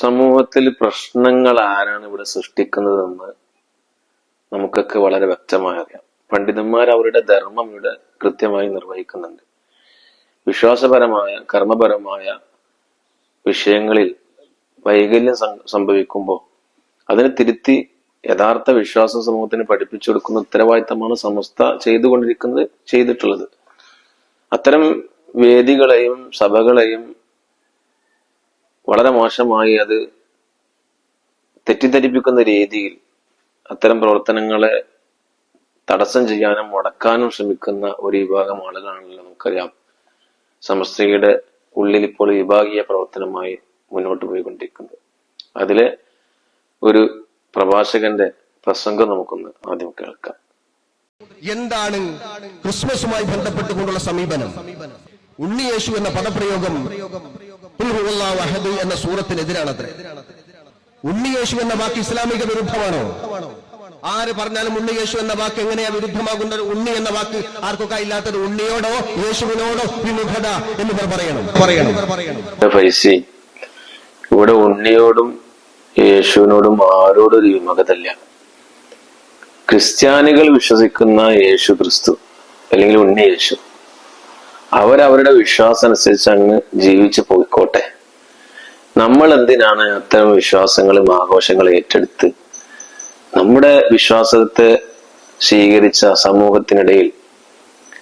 സമൂഹത്തിൽ പ്രശ്നങ്ങൾ ആരാണ് ഇവിടെ സൃഷ്ടിക്കുന്നതെന്ന് നമുക്കൊക്കെ വളരെ വ്യക്തമായി അറിയാം. പണ്ഡിതന്മാർ അവരുടെ ധർമ്മം ഇവിടെ കൃത്യമായി നിർവഹിക്കുന്നുണ്ട്. വിശ്വാസപരമായ കർമ്മപരമായ വിഷയങ്ങളിൽ വൈകല്യം സംഭവിക്കുമ്പോൾ അതിനെ തിരുത്തി യഥാർത്ഥ വിശ്വാസ സമൂഹത്തിന് പഠിപ്പിച്ചു കൊടുക്കുന്ന ഉത്തരവാദിത്തമാണ് സമസ്ത ചെയ്തുകൊണ്ടിരിക്കുന്നത് ചെയ്തിട്ടുള്ളത്. അത്തരം വേദികളെയും സഭകളെയും വളരെ മോശമായി അത് തെറ്റിദ്ധരിപ്പിക്കുന്ന രീതിയിൽ അത്തരം പ്രവർത്തനങ്ങളെ തടസ്സം ചെയ്യാനും മുടക്കാനും ശ്രമിക്കുന്ന ഒരു വിഭാഗം ആളുകളാണല്ലോ നമുക്കറിയാം. സമസ്തയുടെ ഉള്ളിൽ ഇപ്പോൾ വിഭാഗീയ പ്രവർത്തനമായി മുന്നോട്ട് പോയിക്കൊണ്ടിരിക്കുന്നത്. അതിലെ ഒരു പ്രഭാഷകന്റെ പ്രസംഗം നമുക്കൊന്ന് ആദ്യം കേൾക്കാം. എന്താണ് ക്രിസ്മസുമായി ബന്ധപ്പെട്ടുകൊണ്ടുള്ള സമീപനം? ഉണ്ണിയേശു എന്ന പദപ്രയോഗം അഹദ് എന്ന സൂറത്തിനെതിരാണത്രേ. ഉണ്ണിയേശു എന്ന വാക്ക് ഇസ്ലാമിക വിരുദ്ധമാണോ? ആര് പറഞ്ഞാലും ഉണ്ണി യേശു എന്ന വാക്ക് എങ്ങനെയാ വിരുദ്ധമാകുന്നത്? ഉണ്ണി എന്ന വാക്ക് ആർക്കൊക്കെ ഇല്ലാത്തത്? ഉണ്ണിയോടോ യേശുവിനോടോ വിമുഖത എന്ന് പറയണം. പറയണം ഫൈസി ഇവിടെ ഉണ്ണിയോടും യേശുവിനോടും ആരോടും ഒരു വിമുഖതല്ല ക്രിസ്ത്യാനികൾ വിശ്വസിക്കുന്ന യേശു ക്രിസ്തു അല്ലെങ്കിൽ ഉണ്ണി യേശു. അവരവരുടെ വിശ്വാസം അനുസരിച്ച് അങ്ങ് ജീവിച്ചു പോയിക്കോട്ടെ. നമ്മൾ എന്തിനാണ് അത്തരം വിശ്വാസങ്ങളും ആഘോഷങ്ങളും ഏറ്റെടുത്ത് നമ്മുടെ വിശ്വാസത്തെ സ്വീകരിച്ച സമൂഹത്തിനിടയിൽ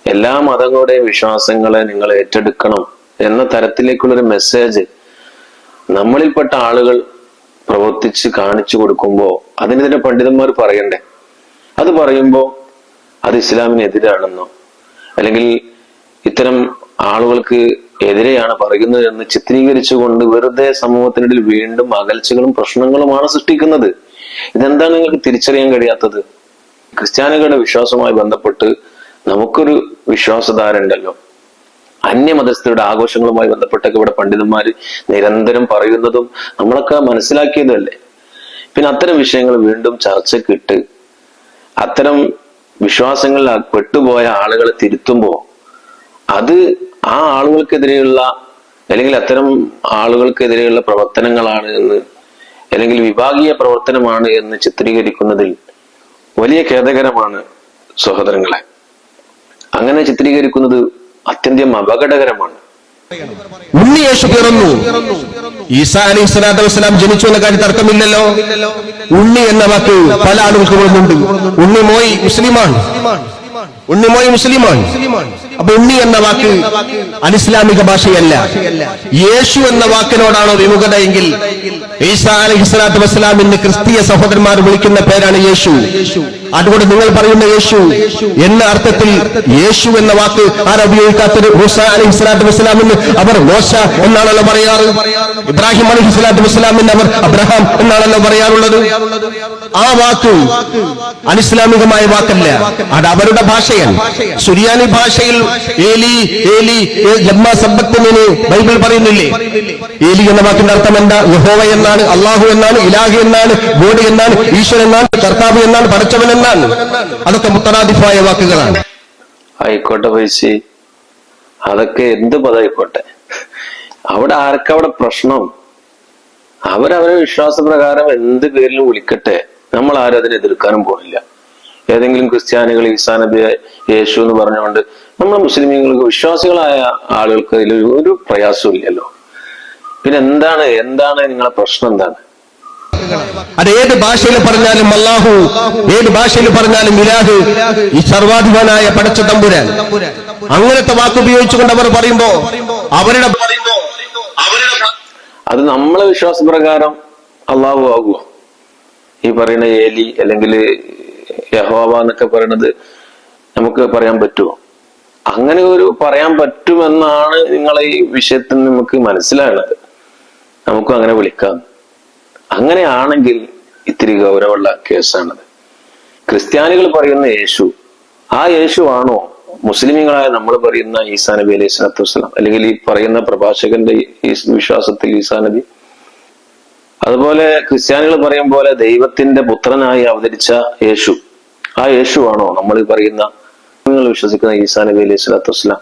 എല്ലാ മതങ്ങളുടെയും വിശ്വാസങ്ങളെ നിങ്ങൾ ഏറ്റെടുക്കണം എന്ന തരത്തിലേക്കുള്ളൊരു മെസ്സേജ് നമ്മളിൽപ്പെട്ട ആളുകൾ പ്രവർത്തിച്ച് കാണിച്ചു കൊടുക്കുമ്പോൾ അതിനെതിരെ പണ്ഡിതന്മാർ പറയണ്ടേ? അത് പറയുമ്പോൾ അത് ഇസ്ലാമിനെതിരാണെന്നോ? അല്ലെങ്കിൽ ഇത്തരം ആളുകൾക്ക് എതിരെയാണ് പറയുന്നത് എന്ന് ചിത്രീകരിച്ചുകൊണ്ട് വെറുതെ സമൂഹത്തിനിടയിൽ വീണ്ടും അകൽച്ചകളും പ്രശ്നങ്ങളുമാണ് സൃഷ്ടിക്കുന്നത്. ഇതെന്താണ് നിങ്ങൾക്ക് തിരിച്ചറിയാൻ കഴിയാത്തത്? ക്രിസ്ത്യാനികളുടെ വിശ്വാസവുമായി ബന്ധപ്പെട്ട് നമുക്കൊരു വിശ്വാസധാര ഉണ്ടല്ലോ അന്യമതസ്ഥരുടെ ആഘോഷങ്ങളുമായി ബന്ധപ്പെട്ടൊക്കെ ഇവിടെ പണ്ഡിതന്മാര് നിരന്തരം പറയുന്നതും നമ്മളൊക്കെ മനസ്സിലാക്കിയതല്ലേ? പിന്നെ അത്തരം വിഷയങ്ങൾ വീണ്ടും ചർച്ചക്കിട്ട് അത്തരം വിശ്വാസങ്ങളിൽ പെട്ടുപോയ ആളുകളെ തിരുത്തുമ്പോൾ അത് ആ ആളുകൾക്കെതിരെയുള്ള അല്ലെങ്കിൽ അത്തരം ആളുകൾക്കെതിരെയുള്ള പ്രവർത്തനങ്ങളാണ് എന്ന് അല്ലെങ്കിൽ വിഭാഗീയ പ്രവർത്തനമാണ് എന്ന് ചിത്രീകരിക്കുന്നതിൽ വലിയ ഖേദകരമാണ് സഹോദരങ്ങളെ. അങ്ങനെ ചിത്രീകരിക്കുന്നത് അത്യന്തം അപകടകരമാണ്. ഉണ്ണിയേശു പിറന്നു. ഈസാ അലൈഹി സ്വലാത്തു വസ്സലാം ജനിച്ചു എന്ന കാര്യം തർക്കമില്ലല്ലോ. ഉണ്ണി എന്ന വാക്ക് പല ആളുകൾക്ക് ഉണ്ണി മോയ് മുസ്ലിമാണ്. ഉണ്ണി മോയ് മുസ്ലിമാണ്. അപ്പൊ ഉണ്ണി എന്ന വാക്ക് അനിസ്ലാമിക ഭാഷയല്ല. യേശു എന്ന വാക്കിനോടാണോ വിമുഖത എങ്കിൽ ഈസാ അലൈഹി സ്വലാത്തു ക്രിസ്തീയ സഹോദരന്മാർ വിളിക്കുന്ന പേരാണ് യേശു. അതുകൊണ്ട് നിങ്ങൾ പറയുന്ന യേശു എന്ന അർത്ഥത്തിൽ യേശു എന്ന വാക്ക് ആരാ ഉപയോഗിക്കാത്തത്? മൂസ അലൈഹി സ്വലാത്തു വസ്സലാമിന് അവർ മോശ എന്നാണല്ലോ പറയാറ്. ഇബ്രാഹിം അലഹി സ്വലാത്തു വസ്സലാമിന് അവർ അബ്രഹാം എന്നാണല്ലോ പറയാറുള്ളത്. ആ വാക്ക് അനിസ്ലാമികമായ വാക്കല്ല. അത് അവരുടെ ഭാഷയാണ്. സുരിയാനി ഭാഷയിൽ ഏലി ഏലി ബൈബിൾ പറയുന്നില്ലേ? ഏലി എന്ന വാക്കിന്റെ അർത്ഥം എന്താ? യഹോവ എന്നാണ് അള്ളാഹു എന്നാണ് ഇലാഹു എന്നാണ് ബോഡി എന്നാണ് ഈശ്വരൻ എന്നാണ് കർത്താവ് എന്നാണ് പടച്ചവൻ എന്നാണ്. അതൊക്കെ മുത്തറാദിഫായ വാക്കുകളാണ്. ആയിക്കോട്ടെ പൈസി. അതൊക്കെ എന്ത് പദമായിക്കോട്ടെ അവിടെ ആർക്കവിടെ പ്രശ്നം? അവരവരെ വിശ്വാസപ്രകാരം എന്ത് പേരിലും വിളിക്കട്ടെ. നമ്മൾ ആരും അതിനെ എതിർക്കാനും പോകുന്നില്ല. ഏതെങ്കിലും ക്രിസ്ത്യാനികൾ ഈസാ നബിയെ യേശു എന്ന് പറഞ്ഞുകൊണ്ട് നമ്മൾ മുസ്ലിമീങ്ങൾക്ക് വിശ്വാസികളായ ആളുകൾക്ക് അതിൽ ഒരു പ്രയാസവും ഇല്ലല്ലോ. പിന്നെ എന്താണ് എന്താണ് നിങ്ങളെ പ്രശ്നം എന്താണ്? അത് ഏത് ഭാഷയിൽ പറഞ്ഞാലും അല്ലാഹു ഏത് ഭാഷയിൽ പറഞ്ഞാലും ഇലാഹ് ഈ സർവാധിപനായ പടച്ച തമ്പുരാൻ. അങ്ങനത്തെ വാക്ക് ഉപയോഗിച്ചുകൊണ്ട് അവർ പറയുമ്പോ അവരുടെ അത് നമ്മളെ വിശ്വാസപ്രകാരം അള്ളാഹു ആകുമോ ഈ പറയുന്ന ഏലി അല്ലെങ്കിൽ യഹോവ എന്നൊക്കെ പറയണത് നമുക്ക് പറയാൻ പറ്റുമോ? അങ്ങനെ ഒരു പറയാൻ പറ്റുമെന്നാണ് നിങ്ങൾ ഈ വിഷയത്തിൽ നമുക്ക് മനസ്സിലാകുന്നത്. നമുക്കും അങ്ങനെ വിളിക്കാം. അങ്ങനെയാണെങ്കിൽ ഇത്തിരി ഗൗരവമുള്ള കേസാണത്. ക്രിസ്ത്യാനികൾ പറയുന്ന യേശു ആ യേശു ആണോ മുസ്ലിമീങ്ങളായ നമ്മൾ പറയുന്ന ഈസാ നബി അലൈഹി സ്വലാത്തു വസ്സലാം അല്ലെങ്കിൽ ഈ പറയുന്ന പ്രഭാഷകന്റെ ഈ വിശ്വാസത്തിൽ ഈസാ നബി അതുപോലെ ക്രിസ്ത്യാനികൾ പറയും പോലെ ദൈവത്തിന്റെ പുത്രനായി അവതരിച്ച യേശു. ആ യേശുവാണോ നമ്മൾ ഈ പറയുന്ന നിങ്ങൾ വിശ്വസിക്കുന്ന ഈസാ നബി അലൈഹി സ്വലാത്തു വസ്സലാം.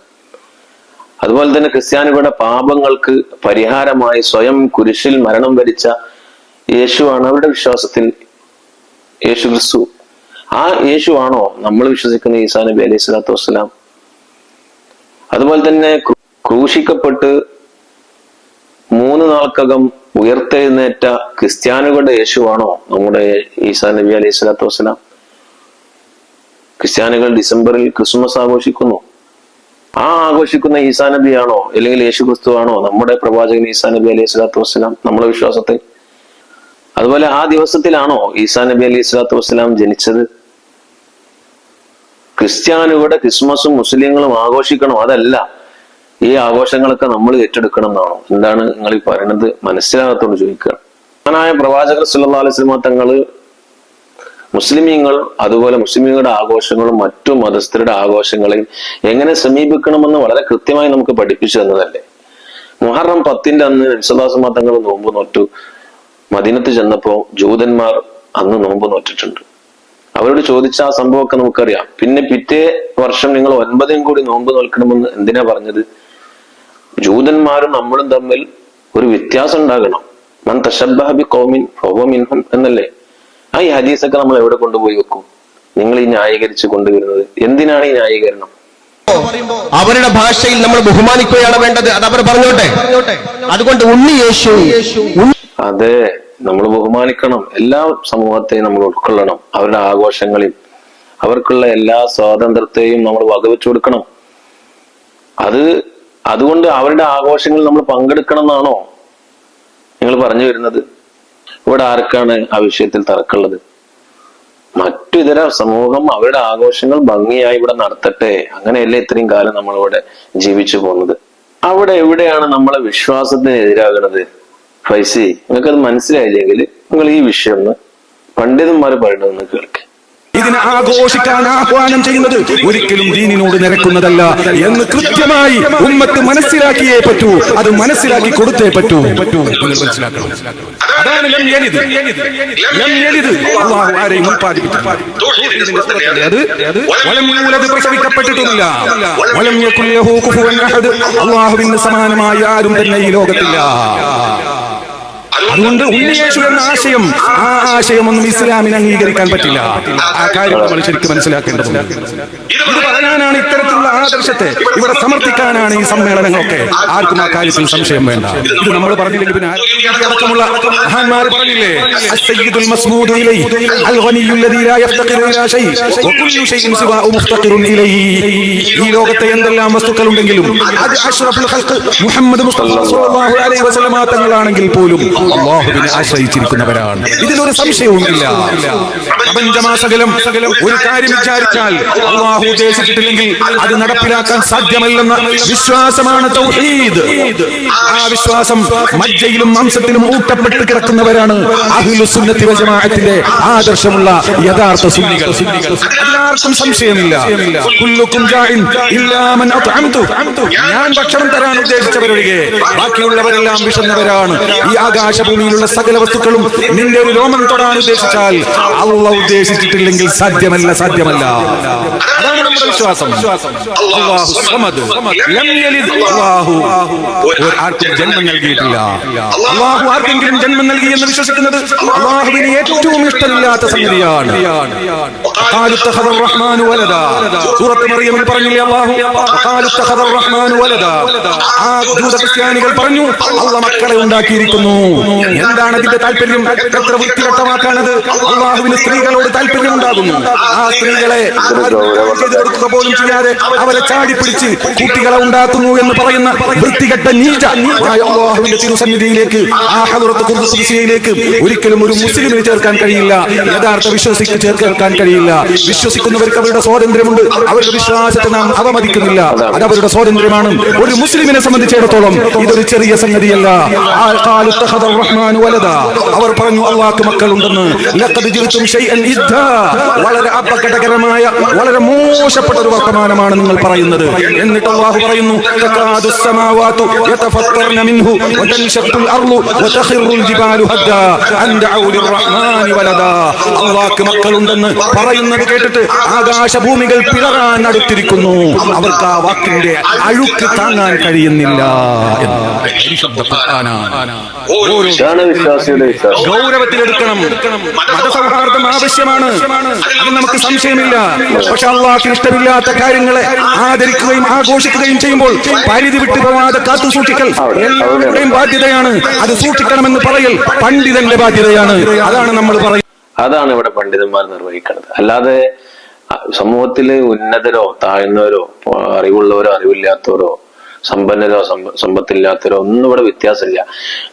അതുപോലെ തന്നെ ക്രിസ്ത്യാനികളുടെ പാപങ്ങൾക്ക് പരിഹാരമായി സ്വയം കുരിശിൽ മരണം വരിച്ച യേശുവാണ് അവരുടെ വിശ്വാസത്തിൽ യേശു ക്രിസ്തു. ആ യേശുവാണോ നമ്മൾ വിശ്വസിക്കുന്ന ഈസാ നബി അലൈഹി സ്വലാത്തു വസ്സലാം. അതുപോലെ തന്നെ ക്രൂശിക്കപ്പെട്ട് മൂന്ന് നാൾക്കകം ഉയർത്തെഴുന്നേറ്റ ക്രിസ്ത്യാനികളുടെ യേശുവാണോ നമ്മുടെ ഈസാ നബി അലൈഹി സ്വലാത്തു വസ്സലാം? ക്രിസ്ത്യാനികൾ ഡിസംബറിൽ ക്രിസ്മസ് ആഘോഷിക്കുന്നു. ആ ആഘോഷിക്കുന്ന ഈസാ നബിയാണോ അല്ലെങ്കിൽ യേശു ക്രിസ്തു ആണോ നമ്മുടെ പ്രവാചകൻ ഈസാ നബി അലൈഹി സ്വലാത്തു വസ്സലാം നമ്മുടെ വിശ്വാസത്തിൽ? അതുപോലെ ആ ദിവസത്തിലാണോ ഈസാ നബി അലൈഹി സ്വലാത്തു വസ്സലാം ജനിച്ചത്? ക്രിസ്ത്യാനികളുടെ ക്രിസ്മസും മുസ്ലിങ്ങളും ആഘോഷിക്കണം? അതല്ല. ഈ ആഘോഷങ്ങളൊക്കെ നമ്മൾ ഏറ്റെടുക്കണം എന്നാണോ? എന്താണ് നിങ്ങൾ ഈ പറയണത് മനസ്സിലാകത്തോണ്ട് ചോദിക്കുക. മഹാനായ പ്രവാചകർ വസല്ലമ തങ്ങൾ മുസ്ലിമീങ്ങൾ അതുപോലെ മുസ്ലിമീങ്ങളുടെ ആഘോഷങ്ങളും മറ്റു മതസ്ഥരുടെ ആഘോഷങ്ങളെയും എങ്ങനെ സമീപിക്കണമെന്ന് വളരെ കൃത്യമായി നമുക്ക് പഠിപ്പിച്ചു തന്നതല്ലേ? മുഹറം പത്തിന്റെ അന്ന് വിശ്വാസമാ തങ്ങൾ നോമ്പ് നോറ്റു. മദീനത്ത് ചെന്നപ്പോ ജൂതന്മാർ അന്ന് നോമ്പ് നോറ്റിട്ടുണ്ട്. അവരോട് ചോദിച്ച ആ സംഭവമൊക്കെ നമുക്കറിയാം. പിന്നെ പിറ്റേ വർഷം നിങ്ങൾ ഒൻപതും കൂടി നോമ്പ് നോൽക്കണമെന്ന് എന്തിനാ പറഞ്ഞത്? ജൂതന്മാരും നമ്മളും തമ്മിൽ ഒരു വ്യത്യാസം ഉണ്ടാകണം. മൻ തശബ്ബഹ ബി ഖൗമിൻ ഫഹുവ മിൻഹും എന്നല്ലേ? ആ ഈ ഹദീസൊക്കെ നമ്മൾ എവിടെ കൊണ്ടുപോയി വെക്കും? നിങ്ങൾ ഈ ന്യായീകരിച്ച് കൊണ്ടുവരുന്നത് എന്തിനാണ് ഈ ന്യായീകരണം? അവരുടെ ഭാഷയിൽ നമ്മൾ ബഹുമാനിക്കുകയാണ് വേണ്ടത്. അത് അവർ പറഞ്ഞോട്ടെ? അതുകൊണ്ട് ഉണ്ണി യേശു. അതെ നമ്മൾ ബഹുമാനിക്കണം. എല്ലാ സമൂഹത്തെയും നമ്മൾ ഉൾക്കൊള്ളണം. അവരുടെ ആഘോഷങ്ങളിൽ. അവർക്കുള്ള എല്ലാ സ്വാതന്ത്ര്യത്തെയും നമ്മൾ വകവെച്ചു കൊടുക്കണം. അത് അതുകൊണ്ട് അവരുടെ ആഘോഷങ്ങളിൽ നമ്മൾ പങ്കെടുക്കണം എന്നാണോ നിങ്ങൾ പറഞ്ഞു വരുന്നത്? ഇവിടെ ആർക്കാണ് ആ വിഷയത്തിൽ തർക്കമുള്ളത്? മറ്റു ഇതര സമൂഹം അവരുടെ ആഘോഷങ്ങൾ ഭംഗിയായി ഇവിടെ നടത്തട്ടെ. അങ്ങനെയല്ലേ ഇത്രയും കാലം നമ്മളിവിടെ ജീവിച്ചു പോകുന്നത്? അവിടെ എവിടെയാണ് നമ്മളെ വിശ്വാസത്തിന് എതിരാകുന്നത് ഫൈസി നിങ്ങൾക്കത് മനസ്സിലായില്ലെങ്കിൽ നിങ്ങൾ ഈ വിഷയം ഒന്ന് പണ്ഡിതന്മാർ പറയുന്നതെന്ന് കേൾക്കുക ഇതിനെ ആഘോഷിക്കാൻ ആഹ്വാനം ചെയ്യുന്നത് ഒരിക്കലും ദീനിനോട് നിരക്കുന്നതല്ല എന്ന് കൃത്യമായി ഉമ്മത്ത് മനസ്സിലാക്കിയേ പറ്റൂ. അത് മനസ്സിലാക്കി കൊടുത്തേ പറ്റൂ. മനസ്സിലാക്കണം അതാണ് ആരെയും ആരും തന്നെ ഈ ലോകത്തില്ല. അതുകൊണ്ട് ഉണ്ണിയേശു എന്ന ആശയം ആ ആശയമൊന്നും ഇസ്ലാമിന് അംഗീകരിക്കാൻ പറ്റില്ല. ആ കാര്യം നമ്മൾ ശരിക്കും മനസ്സിലാക്കേണ്ടതുണ്ട് ഇത് പറയാനാണ് ഇത്തരത്തിലുള്ള ആദർശത്തെ ഇവിടെ സമർത്ഥിക്കാനാണ് ഈ സമ്മേളനങ്ങളൊക്കെ. ആർക്കും ആ കാര്യത്തിൽ സംശയം വേണ്ട. ഇത് നമ്മൾ പറഞ്ഞില്ലെങ്കിൽ പിന്നെ ഇലൈഹി അൽ ലാ യഫ്തഖിറു വകുല്ലു ഇലൈഹി. ഈ ലോകത്തെ എന്തെല്ലാം വസ്തുക്കൾ ഉണ്ടെങ്കിലും അഷ്റഫുൽ അലൈഹി വസല്ലമ പോലും അല്ലാഹുവിനെ ആശ്രയിച്ചിരിക്കുന്നവരാണ്. ഇതിലൊരു സംശയവുമില്ല. പ്രപഞ്ചമാസകലം ഒരു കാര്യം വിചാരിച്ചാൽ അള്ളാഹു ഉദ്ദേശിച്ചിട്ടില്ലെങ്കിൽ അത് നടപ്പിലാക്കാൻ സാധ്യമല്ലെന്ന വിശ്വാസമാണ് ആ വിശ്വാസം മജ്ജയിലും മാംസത്തിലും ഊട്ടപ്പെട്ട് കിടക്കുന്നവരാണ് ജമാഅത്തിന്റെ ആദർശമുള്ള യഥാർത്ഥ സുന്നികൾ. എല്ലാവർക്കും സംശയമില്ല. ഞാൻ ഭക്ഷണം തരാൻ ഉദ്ദേശിച്ചവരൊഴികെ ബാക്കിയുള്ളവരെല്ലാം വിഷന്നവരാണ് ഈ ആകാശഭൂമിയിലുള്ള സകല വസ്തുക്കളും നിന്റെ ഒരു രോമം തൊടാൻ ഉദ്ദേശിച്ചാൽ അള്ള ഉദ്ദേശിച്ചിട്ടില്ലെങ്കിൽ സാധ്യമല്ല സാധ്യമല്ല. അതാണ് നമ്മുടെ വിശ്വാസം. അല്ലാഹു സമദ്. ലം യലിദ് അല്ലാഹു ആർക്കും ജന്മം നൽകിയിട്ടില്ല. അള്ളാഹു ആർക്കെങ്കിലും ജന്മം നൽകി എന്ന് വിശ്വസിക്കുന്നത് അള്ളാഹുവിന് ഏറ്റവും ഇഷ്ടമില്ലാത്ത സംഗതിയാണ്. മറിയമിൽ പറഞ്ഞില്ലേ അള്ളാഹു? ക്രിസ്ത്യാനികൾ പറഞ്ഞു അള്ള മക്കളെ ഉണ്ടാക്കിയിരിക്കുന്നു. എന്താണ് അതിന്റെ താല്പര്യം? എത്ര വൃത്തികെട്ടമാക്കാണത് അള്ളാഹുവിന് സ്ത്രീകളോട് താല്പര്യം ഉണ്ടാകുന്നു. ആ സ്ത്രീകളെ ചെയ്തു കൊടുക്കുക പോലും ചെയ്യാതെ അവരെ ചാടിപ്പിടിച്ച് കുട്ടികളെ ഉണ്ടാക്കുന്നു എന്ന് പറയുന്ന വൃത്തികെട്ട നീച അള്ളാഹുവിന്റെ തിരുസന്നിധിയിലേക്ക് ആ ഹദറത്ത് കുർസിയിലേക്ക് ഒരിക്കലും ഒരു മുസ്ലിമിനെ ചേർക്കാൻ കഴിയില്ല. യഥാർത്ഥ വിശ്വസിക്ക് ചേർക്കാൻ കഴിയില്ല. വിശ്വസിക്കുന്നവർക്ക് അവരുടെ സ്വാതന്ത്ര്യമുണ്ട്. അവരുടെ വിശ്വാസത്തെ നാം അവമതിക്കുന്നില്ല. അത് അവരുടെ സ്വാതന്ത്ര്യമാണ്. ഒരു മുസ്ലിമിനെ സംബന്ധിച്ചിടത്തോളം ഇതൊരു ചെറിയ സംഗതിയല്ല. അവർ പറഞ്ഞു അള്ളാഹ് മക്കളുണ്ടെന്ന്. വളരെ അപകടകരമായ വളരെ മോശപ്പെട്ട ഒരു വർത്തമാനമാണ് നിങ്ങൾ പറയുന്നത്. എന്നിട്ട് അള്ളാഹു പറയുന്നു يتفطرن منه وتنشق الأرض وتخر الجبال هدا أن دعوا للرحمن ولدا അള്ളാഹ്ക്ക് മക്കളുണ്ടെന്ന് പറയുന്നത് കേട്ടിട്ട് ആകാശഭൂമികൾ പിളറാൻ അടുത്തിരിക്കുന്നു അവർക്ക് ആ വാക്കിന്റെ അഴുക്ക് താങ്ങാൻ കഴിയുന്നില്ല എന്ന് പരിശുദ്ധ ഖുർആനാണ്. ഓരോ ഇതാണ് വിശ്വാസിയുടെ വിശ്വാസം ഗൗരവത്തിലെടുക്കണം മതസൗഹാർദ്ദം ആവശ്യമാണ് അത് നമുക്ക് സംശയമില്ല പക്ഷെ അള്ളാഹ്ക്ക് ഇഷ്ടമില്ലാത്ത കാര്യങ്ങളെ ആദരിക്കുകയും ആഘോഷിക്കുകയും ചെയ്യുമ്പോൾ പരിധി വിട്ടു പോവാതെ കാത്തു സൂക്ഷിക്കൽ എല്ലാവരുടെയും ബാധ്യതയാണ് അത് സൂക്ഷിക്കണമെന്ന് പറയൽ. പണ്ഡിതന്റെ ബാധ്യതയാണ്. അതാണ് നമ്മൾ പറയുന്നത് അതാണ് ഇവിടെ പണ്ഡിതന്മാർ നിർവഹിക്കുന്നത് അല്ലാതെ സമൂഹത്തിലെ ഉന്നതരോ താഴ്ന്നവരോ അറിവുള്ളവരോ അറിവില്ലാത്തവരോ സമ്പന്നരോ സമ്പ- സമ്പത്തില്ലാത്തവരോ ഒന്നും ഇവിടെ വ്യത്യാസമില്ല.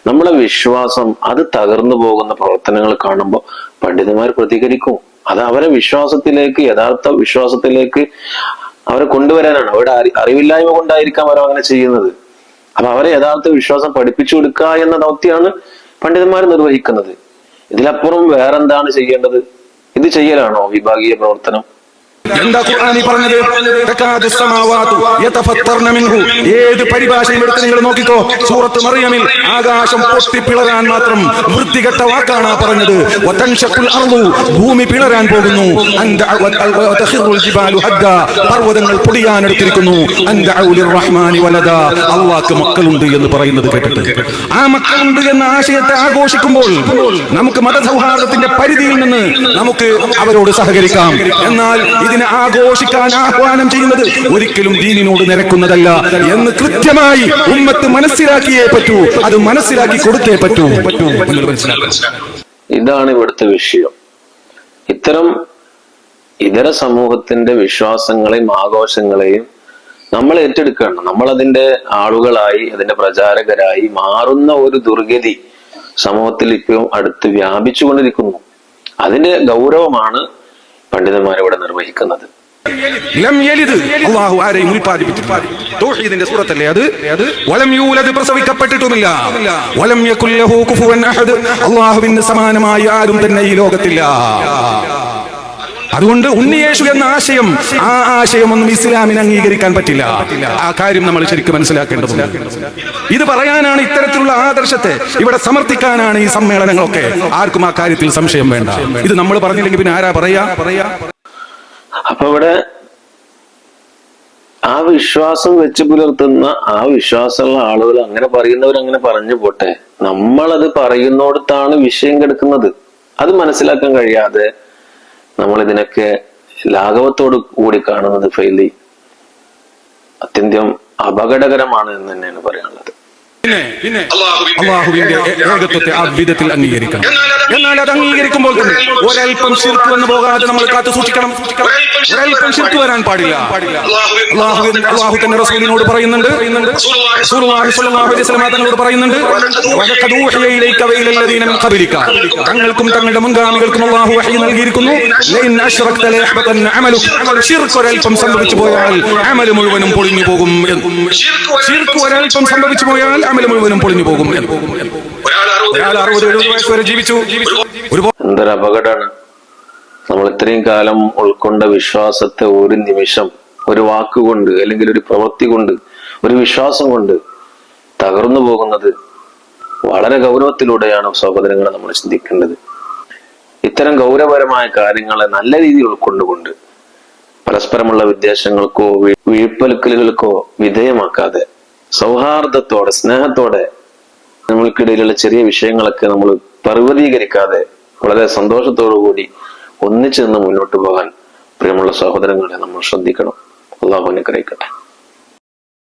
നമ്മളെ വിശ്വാസം അത് തകർന്നു പോകുന്ന പ്രവർത്തനങ്ങൾ കാണുമ്പോൾ പണ്ഡിതന്മാർ പ്രതികരിക്കും. അത് അവരെ വിശ്വാസത്തിലേക്ക് യഥാർത്ഥ വിശ്വാസത്തിലേക്ക് അവരെ കൊണ്ടുവരാനാണ്. അവരുടെ അറി- അറിവില്ലായ്മ കൊണ്ടായിരിക്കാം അവർ അങ്ങനെ ചെയ്യുന്നത്. അപ്പൊ അവരെ യഥാർത്ഥ വിശ്വാസം പഠിപ്പിച്ചു കൊടുക്കുക എന്ന ദൗത്യമാണ് പണ്ഡിതന്മാർ നിർവഹിക്കുന്നത്. ഇതിലപ്പുറം വേറെന്താണ് ചെയ്യേണ്ടത്? ഇത് ചെയ്യലാണോ വിഭാഗീയ പ്രവർത്തനം? എന്താ ഖുർആനി പറഞ്ഞത്? തകാദു സമാവാതു യതഫത്തർന മിൻഹു. ഏത് പരിഭാഷയും എടുത്ത് നിങ്ങൾ നോക്കിക്കോ. സൂറത്ത് മറിയമിൽ ആകാശം പൊട്ടി പിളരാൻ മാത്രം വൃത്തികെട്ട വാക്കാണ് പറഞ്ഞത്. വതൻഷഖുൽ അർളു ഭൂമി പിളരാൻ പോകുന്നു. വതഖിറുൽ ജിബാലു ഹദ്ദ പൊടിയാൻ എടുത്തിരിക്കുന്നു വലദ അള്ളാഹ്ക്ക് മക്കളുണ്ട് എന്ന് പറയുന്നത് കേട്ടിട്ട്. ആ മക്കളുണ്ട് എന്ന ആശയത്തെ ആഘോഷിക്കുമ്പോൾ നമുക്ക് മതസൗഹാർദ്ദത്തിന്റെ പരിധിയിൽ നിന്ന് നമുക്ക് അവരോട് സഹകരിക്കാം. എന്നാൽ ഇതിനെ ആഘോഷിക്കാൻ ആഹ്വാനം ചെയ്യുന്നത് ഒരിക്കലും ദീനിനോട് നിരക്കുന്നതല്ല എന്ന് കൃത്യമായി ഉമ്മത്ത് മനസ്സിലാക്കിയേ പറ്റൂ. അത് മനസ്സിലാക്കി കൊടുത്തേ പറ്റൂ. ഇതാണ് ഇവിടുത്തെ വിഷയം. ഇത്തരം ഇതര സമൂഹത്തിന്റെ വിശ്വാസങ്ങളെയും ആഘോഷങ്ങളെയും നമ്മൾ ഏറ്റെടുക്കണം നമ്മൾ അതിന്റെ ആളുകളായി അതിന്റെ പ്രചാരകരായി മാറുന്ന ഒരു ദുർഗതി സമൂഹത്തിൽ ഇപ്പോൾ അടുത്ത് വ്യാപിച്ചുകൊണ്ടിരിക്കുന്നു. അതിന്റെ ഗൗരവമാണ് പണ്ഡിതന്മാർ ഇവിടെ നിർവഹിക്കുന്നത്. ലം തൗഹീദിന്റെ സൂറത്തല്ലേ അത്? വലം പ്രസവിക്കപ്പെട്ടിട്ടുമില്ല. വലം കുഫുവൻ അഹദ്. ആരും തന്നെ ഈ ലോകത്തില്ല. അതുകൊണ്ട് ഉണ്ണിയേശു എന്ന ആശയം ആ ആശയമൊന്നും ഇസ്ലാമിന് അംഗീകരിക്കാൻ പറ്റില്ല. ആ കാര്യം നമ്മൾ ശരിക്കും മനസ്സിലാക്കേണ്ടതുണ്ട്. ഇത് പറയാനാണ് ഇത്തരത്തിലുള്ള ആദർശത്തെ ഇവിടെ സമർത്ഥിക്കാനാണ് ഈ സമ്മേളനങ്ങളൊക്കെ. ആർക്കും ആ കാര്യത്തിൽ സംശയം വേണ്ട. ഇത് നമ്മൾ പറഞ്ഞില്ലെങ്കിൽ പിന്നെ ആരാ പറയാ? പറയാ അപ്പൊ ഇവിടെ ആ വിശ്വാസം വെച്ച് പുലർത്തുന്ന ആ വിശ്വാസമുള്ള ആളുകൾ അങ്ങനെ പറയുന്നവർ അങ്ങനെ പറഞ്ഞു പോട്ടെ. നമ്മളത് പറയുന്നിടത്താണ് വിഷയം കിടക്കുന്നത്. അത് മനസ്സിലാക്കാൻ കഴിയാതെ നമ്മൾ ഇതിനൊക്കെ ലാഘവത്തോട് കൂടി കാണുന്നത് ഫെയിലി അത്യന്തം അപകടകരമാണ് എന്ന് തന്നെയാണ് പറയാനുള്ളത്. പിന്നെ പിന്നെ. അള്ളാഹുവിന്റെ ഏകത്വത്തെ അദ്വിതത്തിൽ അംഗീകരിക്കണം. എന്നാൽ അത് അംഗീകരിക്കുമ്പോൾ തന്നെ ഒരൽപ്പം ശിർക്ക് വന്നു പോകാതെ നമ്മൾ കാത്തു സൂക്ഷിക്കണം. ഒരൽപ്പം ശിർക്ക് വരാൻ പാടില്ല. അള്ളാഹു അള്ളാഹു തന്നെ റസൂലിനോട് പറയുന്നുണ്ട്. തങ്ങളോട് പറയുന്നുണ്ട്. തങ്ങൾക്കും തങ്ങളുടെ മുൻഗാമികൾക്കും അള്ളാഹു വഹി നൽകിയിരിക്കുന്നു. ഒരൽപ്പം സംഭവിച്ചു പോയാൽ അമൽ മുഴുവനും പൊളിഞ്ഞു പോകും ശിർക്ക് ഒരൽപ്പം സംഭവിച്ചു പോയാൽ അമൽ മുഴുവനും പൊളിഞ്ഞു പോകും എന്ന്. ഒരാൾ അറുപത് എഴുപത് വയസ്സ് വരെ ജീവിച്ചു. എന്തൊരു അപകടമാണ്. നമ്മൾ ഇത്രയും കാലം ഉൾക്കൊണ്ട വിശ്വാസത്തെ ഒരു നിമിഷം ഒരു വാക്കുകൊണ്ട് അല്ലെങ്കിൽ ഒരു പ്രവൃത്തി കൊണ്ട് ഒരു വിശ്വാസം കൊണ്ട് തകർന്നു പോകുന്നത് വളരെ ഗൗരവത്തിലൂടെയാണ് സഹോദരങ്ങളെ നമ്മൾ ചിന്തിക്കേണ്ടത്. ഇത്തരം ഗൗരവപരമായ കാര്യങ്ങളെ നല്ല രീതിയിൽ ഉൾക്കൊണ്ടുകൊണ്ട് പരസ്പരമുള്ള വിദ്വേഷങ്ങൾക്കോ വീഴ്പ്പലുക്കലുകൾക്കോ വിധേയമാക്കാതെ സൗഹാർദ്ദത്തോടെ സ്നേഹത്തോടെ നമ്മൾക്കിടയിലുള്ള ചെറിയ വിഷയങ്ങളൊക്കെ നമ്മൾ പർവതീകരിക്കാതെ വളരെ സന്തോഷത്തോടു കൂടി ഒന്നിച്ചു നിന്ന് മുന്നോട്ട് പോകാൻ പ്രിയമുള്ള സഹോദരങ്ങളെ നമ്മൾ ശ്രദ്ധിക്കണം. അള്ളാഹു അനുഗ്രഹിക്കട്ടെ.